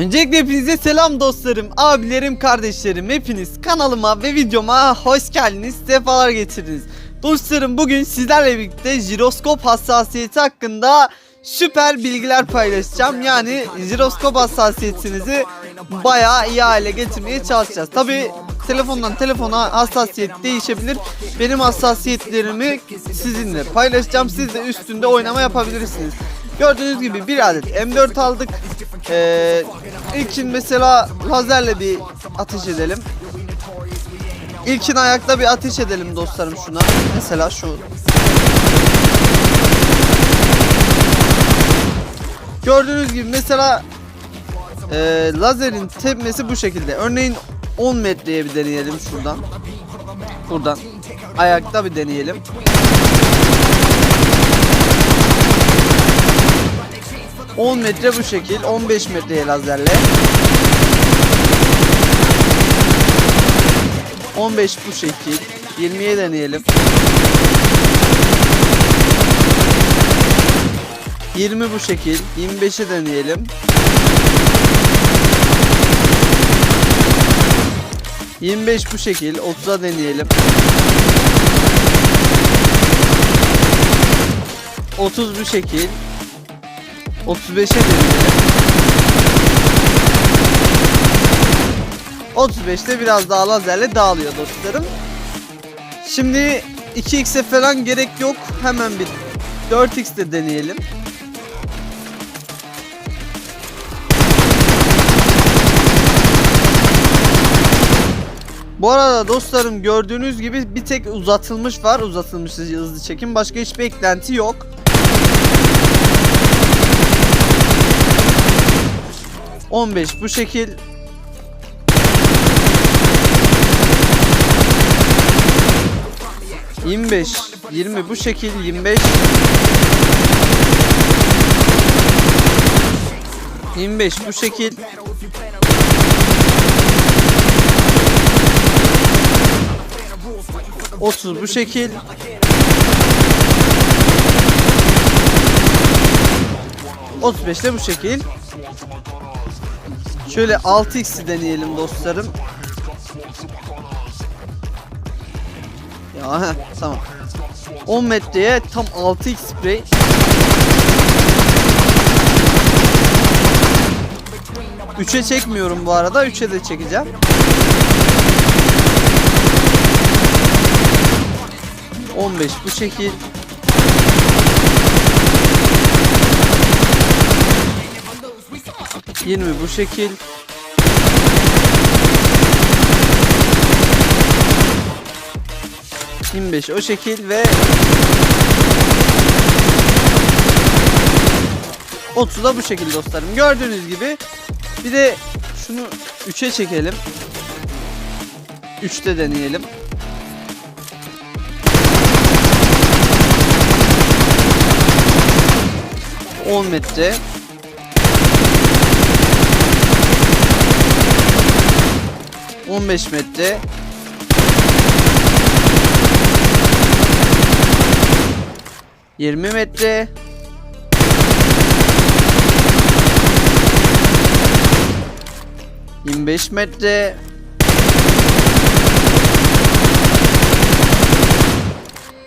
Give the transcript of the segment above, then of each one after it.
Öncelikle hepinize selam dostlarım, abilerim, kardeşlerim. Hepiniz kanalıma ve videoma hoş geldiniz, sefalar getirdiniz. Dostlarım bugün sizlerle birlikte jiroskop hassasiyeti hakkında süper bilgiler paylaşacağım. Yani jiroskop hassasiyetinizi bayağı iyi hale getirmeye çalışacağız. Tabi telefondan telefona hassasiyet değişebilir. Benim hassasiyetlerimi sizinle paylaşacağım. Siz de üstünde oynama yapabilirsiniz. Gördüğünüz gibi bir adet M4 aldık. Ee, ilkin mesela lazerle bir ateş edelim. İlkin ayakta bir ateş edelim dostlarım şuna. Mesela şu. Gördüğünüz gibi mesela e, lazerin tepmesi bu şekilde. Örneğin 10 metreye bir deneyelim şuradan. Buradan. Ayakta bir deneyelim. ...10 metre bu şekil... ...15 metreye lazerle... ...15 bu şekil... ...20'ye deneyelim... ...20 bu şekil... ...25'e deneyelim... ...25 bu şekil... ...30'a deneyelim... 30 bu şekil 35'e deneyelim. 35'te biraz daha lazerle dağılıyor dostlarım. Şimdi 2x'e falan gerek yok. Hemen bir 4x'te deneyelim. Bu arada dostlarım gördüğünüz gibi bir tek uzatılmış var. Uzatılmış hızlı çekim. Başka hiçbir eklenti yok. On beş bu şekil. Yirmi beş, yirmi bu şekil, yirmi beş. Yirmi beş bu şekil. Otuz bu şekil. Otuz beş de bu şekil. Şöyle 6x'i deneyelim dostlarım. Ya heh, tamam. 10 metreye tam 6x sprey. Üçe çekmiyorum bu arada. 3'e de çekeceğim. On beş bu şekil. Yirmi bu şekil. Yirmi beş o şekil ve 30 da bu şekilde dostlarım. Gördüğünüz gibi bir de şunu 3'e çekelim. 3'te deneyelim. On metre. On beş metre. Yirmi metre. Yirmi beş metre.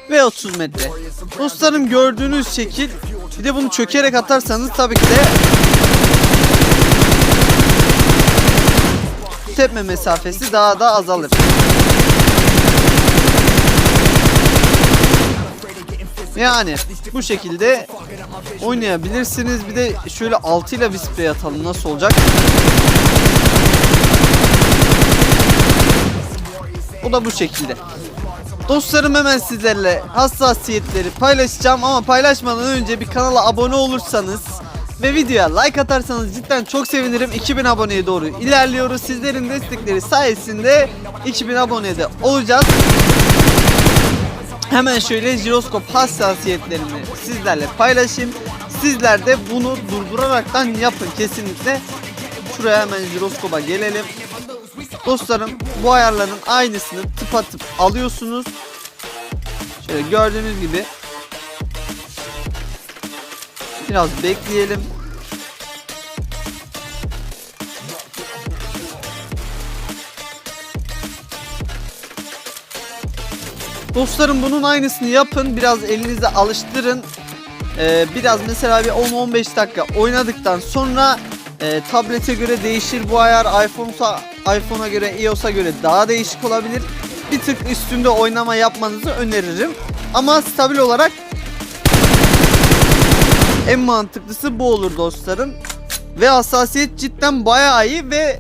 Ve 30 metre. Dostlarım gördüğünüz şekil bir de bunu çökerek atarsanız tabii ki de tepme mesafesi daha da azalır. Yani bu şekilde oynayabilirsiniz. Bir de şöyle 6 ile bir sprey atalım nasıl olacak? O da bu şekilde. Dostlarım hemen sizlerle hassasiyetleri paylaşacağım ama paylaşmadan önce bir kanala abone olursanız ve videoya like atarsanız cidden çok sevinirim. 2000 aboneye doğru ilerliyoruz. Sizlerin destekleri sayesinde 2000 abonede olacağız. Hemen şöyle jiroskop hassasiyetlerimi sizlerle paylaşayım. Sizler de bunu durduraraktan yapın kesinlikle. Şuraya hemen jiroskopa gelelim. Dostlarım bu ayarların aynısını tıpatıp alıyorsunuz. Şöyle gördüğünüz gibi. Biraz bekleyelim. Dostlarım bunun aynısını yapın. Biraz elinize alıştırın. Ee, biraz mesela bir 10-15 dakika oynadıktan sonra e, tablete göre değişir bu ayar. iPhone'a iPhone'a göre, iOS'a göre daha değişik olabilir. Bir tık üstünde oynama yapmanızı öneririm. Ama stabil olarak en mantıklısı bu olur dostlarım. Ve hassasiyet cidden bayağı iyi ve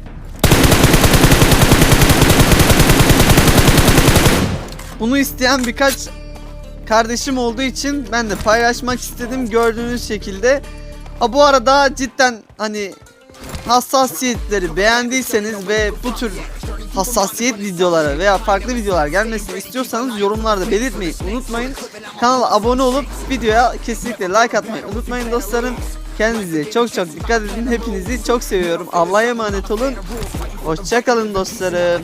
bunu isteyen birkaç kardeşim olduğu için ben de paylaşmak istedim gördüğünüz şekilde. Ha bu arada cidden hani hassasiyetleri beğendiyseniz ve bu tür hassasiyet videoları veya farklı videolar gelmesini istiyorsanız yorumlarda belirtmeyi unutmayın. Kanala abone olup videoya kesinlikle like atmayı unutmayın dostlarım. Kendinize çok çok dikkat edin. Hepinizi çok seviyorum. Allah'a emanet olun. Hoşçakalın dostlarım.